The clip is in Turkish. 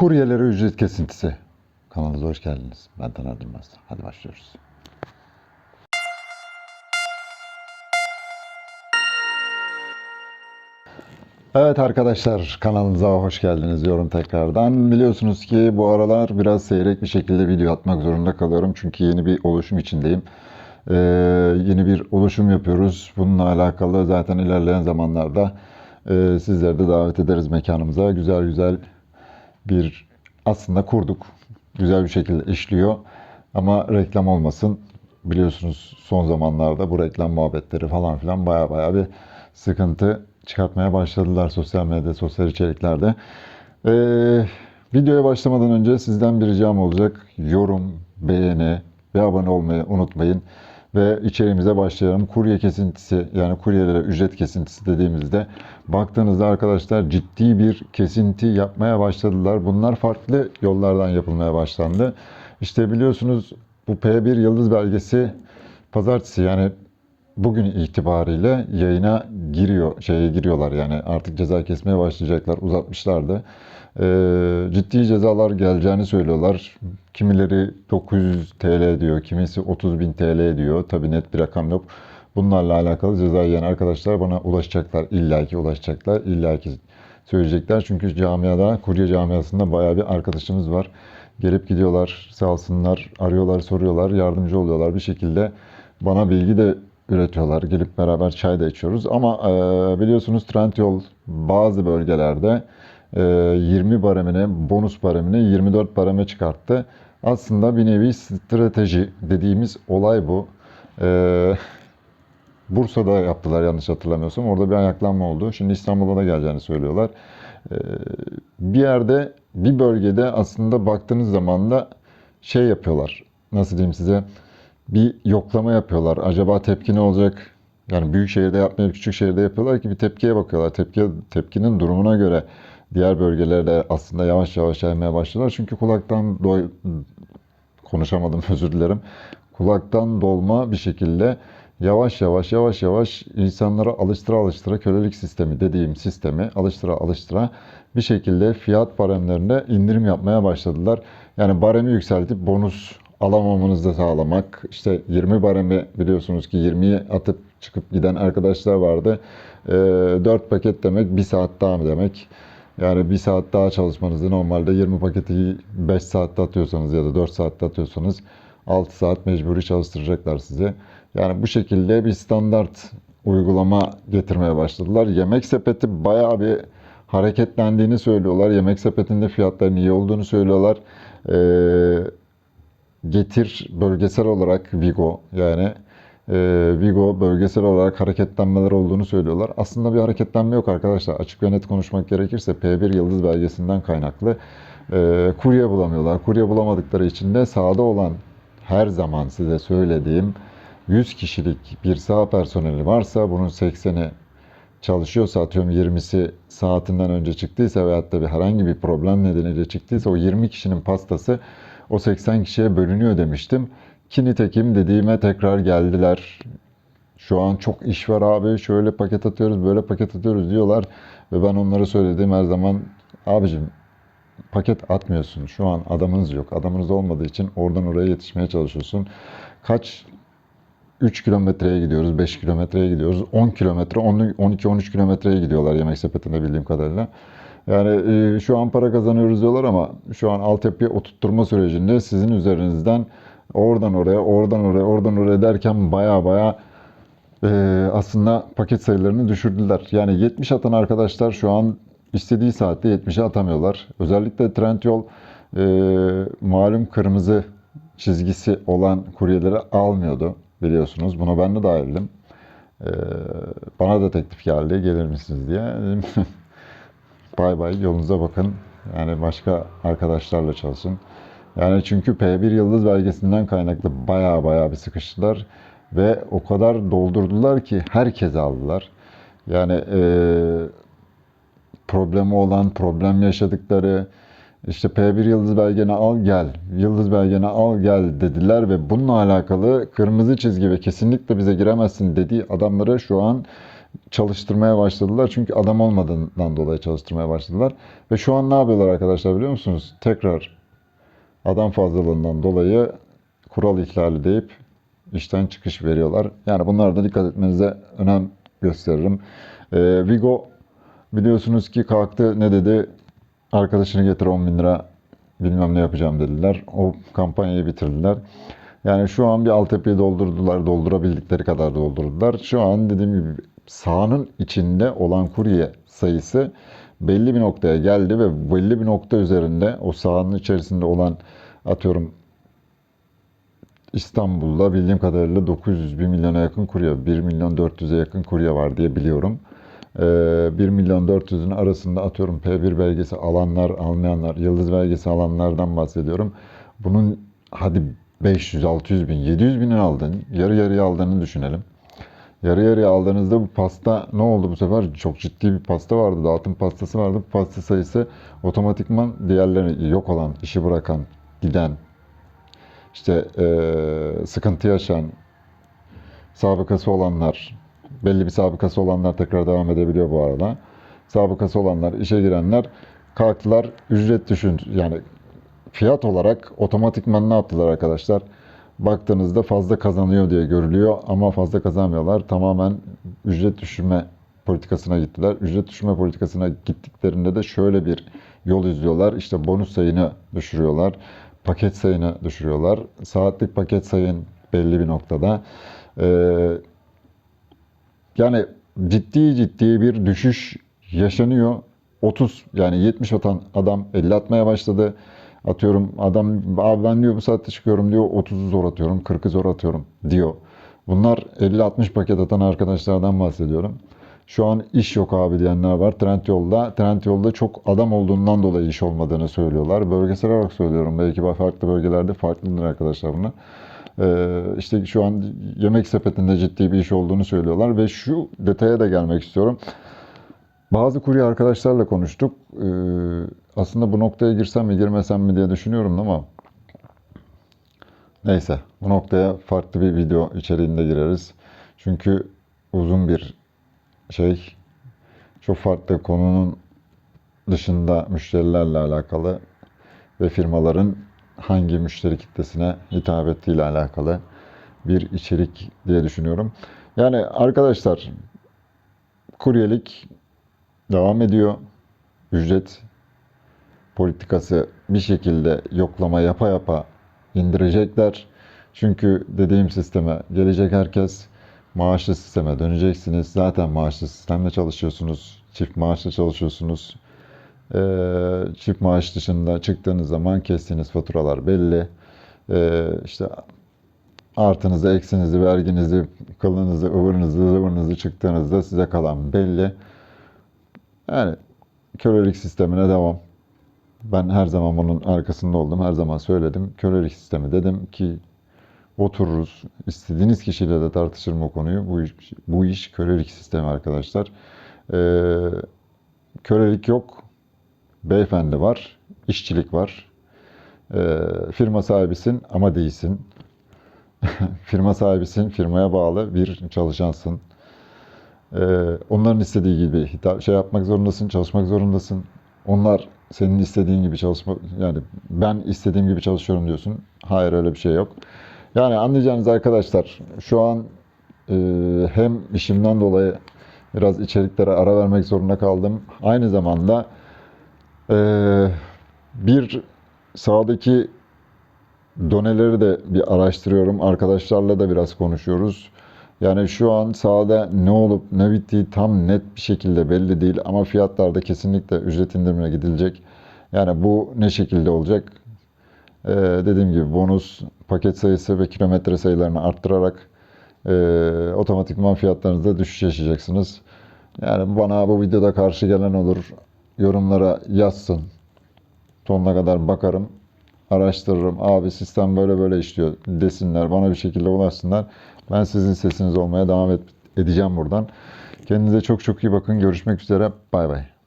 Kuryelere ücret kesintisi. Kanalımıza hoş geldiniz. Ben Taner Dilmez. Hadi başlıyoruz. Evet arkadaşlar kanalımıza hoş geldiniz diyorum tekrardan. Biliyorsunuz ki bu aralar biraz seyrek bir şekilde video atmak zorunda kalıyorum. Çünkü yeni bir oluşum içindeyim. Ee, yeni bir oluşum yapıyoruz. Bununla alakalı zaten ilerleyen zamanlarda e, sizleri de davet ederiz mekanımıza. Güzel güzel bir aslında kurduk. Güzel bir şekilde işliyor. Ama reklam olmasın. Biliyorsunuz son zamanlarda bu reklam muhabbetleri falan filan baya baya bir sıkıntı çıkartmaya başladılar sosyal medyada, sosyal içeriklerde. Ee, videoya başlamadan önce sizden bir ricam olacak. Yorum, beğeni ve abone olmayı unutmayın. Ve içeriğimize başlayalım. Kurye kesintisi yani kuryelere ücret kesintisi dediğimizde baktığınızda arkadaşlar ciddi bir kesinti yapmaya başladılar. Bunlar farklı yollardan yapılmaya başlandı. İşte biliyorsunuz bu P1 yıldız belgesi pazartesi yani bugün itibariyle yayına giriyor, şeye giriyorlar yani artık ceza kesmeye başlayacaklar, uzatmışlardı. Ee, ciddi cezalar geleceğini söylüyorlar. Kimileri 900 TL diyor, kimisi 30 bin TL diyor. Tabi net bir rakam yok. Bunlarla alakalı ceza yiyen arkadaşlar bana ulaşacaklar, illaki ulaşacaklar, illaki söyleyecekler. Çünkü camiada, kurye camiasında bayağı bir arkadaşımız var. Gelip gidiyorlar, sağ olsunlar, arıyorlar, soruyorlar, yardımcı oluyorlar bir şekilde. Bana bilgi de üretiyorlar. Gelip beraber çay da içiyoruz. Ama e, biliyorsunuz Trendyol bazı bölgelerde e, 20 baremine, bonus baremine 24 bareme çıkarttı. Aslında bir nevi strateji dediğimiz olay bu. E, Bursa'da yaptılar yanlış hatırlamıyorsam. Orada bir ayaklanma oldu. Şimdi İstanbul'a da geleceğini söylüyorlar. E, bir yerde, bir bölgede aslında baktığınız zaman da şey yapıyorlar. Nasıl diyeyim size? Bir yoklama yapıyorlar. Acaba tepki ne olacak? Yani büyük şehirde yapmayıp küçük şehirde yapıyorlar ki bir tepkiye bakıyorlar. Tepki, tepkinin durumuna göre diğer bölgelerde aslında yavaş yavaş yaymaya başladılar. Çünkü kulaktan doy konuşamadım özür dilerim. Kulaktan dolma bir şekilde yavaş yavaş yavaş yavaş insanlara alıştıra alıştıra kölelik sistemi dediğim sistemi alıştıra alıştıra bir şekilde fiyat baremlerinde indirim yapmaya başladılar. Yani baremi yükseltip bonus alamamanızı sağlamak. İşte 20 baremi biliyorsunuz ki 20'yi atıp çıkıp giden arkadaşlar vardı. E, 4 paket demek 1 saat daha demek? Yani 1 saat daha çalışmanızı normalde 20 paketi 5 saatte atıyorsanız ya da 4 saatte atıyorsanız 6 saat mecburi çalıştıracaklar sizi. Yani bu şekilde bir standart uygulama getirmeye başladılar. Yemek sepeti bayağı bir hareketlendiğini söylüyorlar. Yemek sepetinde fiyatların iyi olduğunu söylüyorlar. Ee, Getir bölgesel olarak Vigo yani e, Vigo bölgesel olarak hareketlenmeler olduğunu söylüyorlar. Aslında bir hareketlenme yok arkadaşlar. Açık ve net konuşmak gerekirse P1 yıldız belgesinden kaynaklı e, kurye bulamıyorlar. Kurye bulamadıkları için de sahada olan her zaman size söylediğim 100 kişilik bir saha personeli varsa bunun 80'i çalışıyorsa atıyorum 20'si saatinden önce çıktıysa veyahut da bir herhangi bir problem nedeniyle çıktıysa o 20 kişinin pastası o 80 kişiye bölünüyor demiştim. Ki nitekim dediğime tekrar geldiler. Şu an çok iş var abi şöyle paket atıyoruz böyle paket atıyoruz diyorlar. Ve ben onlara söylediğim her zaman abicim paket atmıyorsun. Şu an adamınız yok. Adamınız olmadığı için oradan oraya yetişmeye çalışıyorsun. Kaç 3 kilometreye gidiyoruz, 5 kilometreye gidiyoruz, 10 kilometre, 12-13 kilometreye gidiyorlar yemek sepetinde bildiğim kadarıyla. Yani e, şu an para kazanıyoruz diyorlar ama şu an altyapıyı oturtturma sürecinde sizin üzerinizden oradan oraya, oradan oraya, oradan oraya derken baya baya e, aslında paket sayılarını düşürdüler. Yani 70 atan arkadaşlar şu an istediği saatte 70'e atamıyorlar. Özellikle Trendyol e, malum kırmızı çizgisi olan kuryeleri almıyordu biliyorsunuz. Buna ben de dahildim. E, bana da teklif geldi gelir misiniz diye. bay bay yolunuza bakın. Yani başka arkadaşlarla çalışın. Yani çünkü P1 yıldız belgesinden kaynaklı baya baya bir sıkıştılar. Ve o kadar doldurdular ki herkes aldılar. Yani e, problemi olan, problem yaşadıkları, işte P1 yıldız belgeni al gel, yıldız belgeni al gel dediler ve bununla alakalı kırmızı çizgi ve kesinlikle bize giremezsin dediği adamları şu an çalıştırmaya başladılar. Çünkü adam olmadığından dolayı çalıştırmaya başladılar. Ve şu an ne yapıyorlar arkadaşlar biliyor musunuz? Tekrar adam fazlalığından dolayı kural ihlali deyip işten çıkış veriyorlar. Yani bunlara da dikkat etmenize önem gösteririm. Ee, Vigo biliyorsunuz ki kalktı ne dedi? Arkadaşını getir 10 bin lira bilmem ne yapacağım dediler. O kampanyayı bitirdiler. Yani şu an bir Altepe'yi doldurdular, doldurabildikleri kadar doldurdular. Şu an dediğim gibi sahanın içinde olan kurye sayısı belli bir noktaya geldi ve belli bir nokta üzerinde o sahanın içerisinde olan atıyorum İstanbul'da bildiğim kadarıyla 900 1 milyona yakın kurye, 1 milyon 400'e yakın kurye var diye biliyorum. Ee, 1 milyon 400'ün arasında atıyorum P1 belgesi alanlar, almayanlar, yıldız belgesi alanlardan bahsediyorum. Bunun hadi 500, 600 bin, 700 binin aldın, yarı yarıya aldığını düşünelim. Yarı yarıya aldığınızda bu pasta ne oldu bu sefer? Çok ciddi bir pasta vardı, dağıtım pastası vardı. Bu pasta sayısı otomatikman diğerleri yok olan, işi bırakan, giden, işte eee, sıkıntı yaşayan, sabıkası olanlar, belli bir sabıkası olanlar tekrar devam edebiliyor bu arada. Sabıkası olanlar, işe girenler kalktılar, ücret düşün, yani fiyat olarak otomatikman ne yaptılar arkadaşlar? Baktığınızda fazla kazanıyor diye görülüyor ama fazla kazanmıyorlar. Tamamen ücret düşürme politikasına gittiler. Ücret düşürme politikasına gittiklerinde de şöyle bir yol izliyorlar. İşte bonus sayını düşürüyorlar. Paket sayını düşürüyorlar. Saatlik paket sayın belli bir noktada. Ee, yani ciddi ciddi bir düşüş yaşanıyor. 30 yani 70 atan adam 50 atmaya başladı. Atıyorum adam abi ben diyor bu saatte çıkıyorum diyor 30'u zor atıyorum 40'ı zor atıyorum diyor. Bunlar 50-60 paket atan arkadaşlardan bahsediyorum. Şu an iş yok abi diyenler var Trendyol'da. Trendyol'da çok adam olduğundan dolayı iş olmadığını söylüyorlar. Bölgesel olarak söylüyorum. Belki farklı bölgelerde farklıdır arkadaşlar bunlar. Ee, işte şu an yemek sepetinde ciddi bir iş olduğunu söylüyorlar ve şu detaya da gelmek istiyorum. Bazı kurye arkadaşlarla konuştuk. Ee, aslında bu noktaya girsem mi girmesem mi diye düşünüyorum ama neyse bu noktaya farklı bir video içeriğinde gireriz. Çünkü uzun bir şey çok farklı konunun dışında müşterilerle alakalı ve firmaların hangi müşteri kitlesine hitap ettiğiyle alakalı bir içerik diye düşünüyorum. Yani arkadaşlar kuryelik devam ediyor. Ücret politikası bir şekilde yoklama yapa yapa indirecekler. Çünkü dediğim sisteme gelecek herkes maaşlı sisteme döneceksiniz. Zaten maaşlı sistemle çalışıyorsunuz. Çift maaşla çalışıyorsunuz. Ee, çift maaş dışında çıktığınız zaman kestiğiniz faturalar belli. Ee, işte artınızı, eksinizi, verginizi, kılınızı, ıvırınızı, zıvırınızı çıktığınızda size kalan belli. Yani kölelik sistemine devam. Ben her zaman bunun arkasında oldum. Her zaman söyledim. Kölelik sistemi dedim ki otururuz. İstediğiniz kişiyle de tartışırım o konuyu. Bu iş, bu iş kölelik sistemi arkadaşlar. Ee, kölelik yok. Beyefendi var. işçilik var. Ee, firma sahibisin ama değilsin. firma sahibisin, firmaya bağlı bir çalışansın. Ee, onların istediği gibi hitap şey yapmak zorundasın, çalışmak zorundasın. Onlar senin istediğin gibi çalışma yani ben istediğim gibi çalışıyorum diyorsun. Hayır öyle bir şey yok. Yani anlayacağınız arkadaşlar şu an e, hem işimden dolayı biraz içeriklere ara vermek zorunda kaldım. Aynı zamanda e, bir sağdaki doneleri de bir araştırıyorum. Arkadaşlarla da biraz konuşuyoruz. Yani şu an sahada ne olup ne bittiği tam net bir şekilde belli değil ama fiyatlarda kesinlikle ücret indirimine gidilecek. Yani bu ne şekilde olacak? Ee, dediğim gibi bonus, paket sayısı ve kilometre sayılarını arttırarak e, otomatikman fiyatlarınızda düşüş yaşayacaksınız. Yani bana bu videoda karşı gelen olur. Yorumlara yazsın. Sonuna kadar bakarım araştırırım. Abi sistem böyle böyle işliyor desinler. Bana bir şekilde ulaşsınlar. Ben sizin sesiniz olmaya devam et- edeceğim buradan. Kendinize çok çok iyi bakın. Görüşmek üzere. Bay bay.